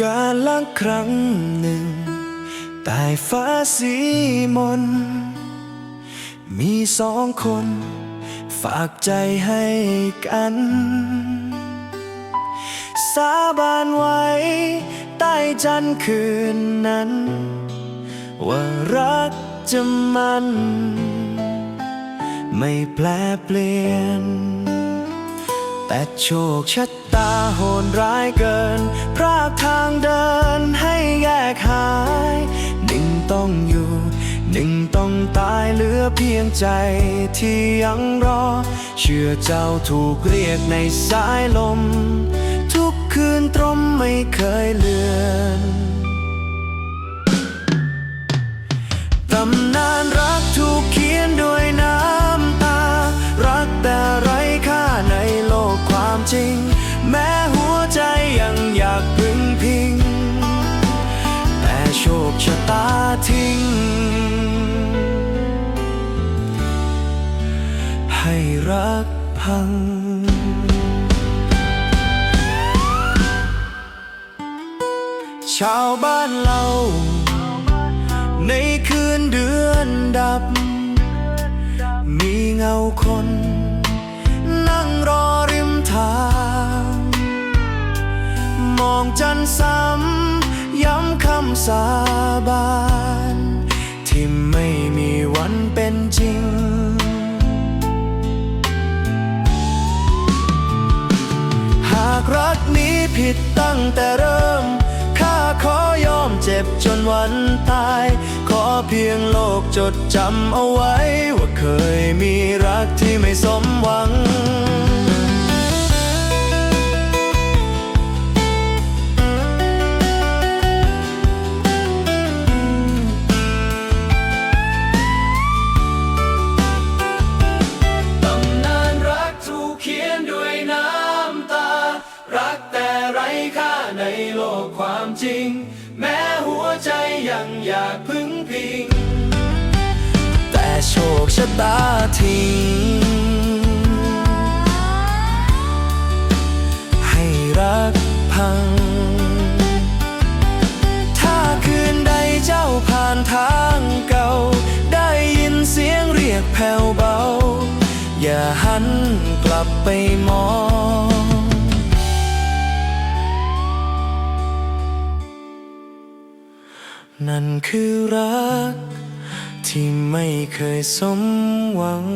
การละครั้งหนึ่งใต้ฟ้าสีมน มีสองคน ฝากใจให้กัน สาบานไว้ ใต้จันทร์คืนนั้น ว่ารักจะมัน ไม่แปลเปลี่ยน แต่โชคชะตาโหดร้ายเกิน พรากทางเดินให้แยกหาย หนึ่งต้องอยู่ หนึ่งต้องตายเหลือเพียงใจที่ยังรอ เชื่อเจ้าถูกเรียกในสายลม ทุกคืนตรมไม่เคยเลือน ทิ้ง ให้รักพังชาวบ้านเรา ในคืนเดือนดับ มีเงาคน นั่งรอริมทาง มองจันทร์ซ้ำย้ำ คำสาบาน ที่ไม่มีวันเป็นจริง หากรักนี้ผิดตั้งแต่เริ่ม ข้าขอยอมเจ็บจนวันตาย ขอเพียงโลกจดจำเอาไว้ ว่าเคยมีรักที่ไม่สมหวัง รักแต่ไร้ค่าในโลกความจริง แม้หัวใจยังอยากพึ่งพิง แต่โชคชะตาทิ้งให้รักพัง ถ้าคืนใดเจ้าผ่านทางเก่า ได้ยินเสียงเรียกแผ่วเบา อย่าหันกลับไปมอง นั่นคือรัก ที่ไม่เคยสมหวัง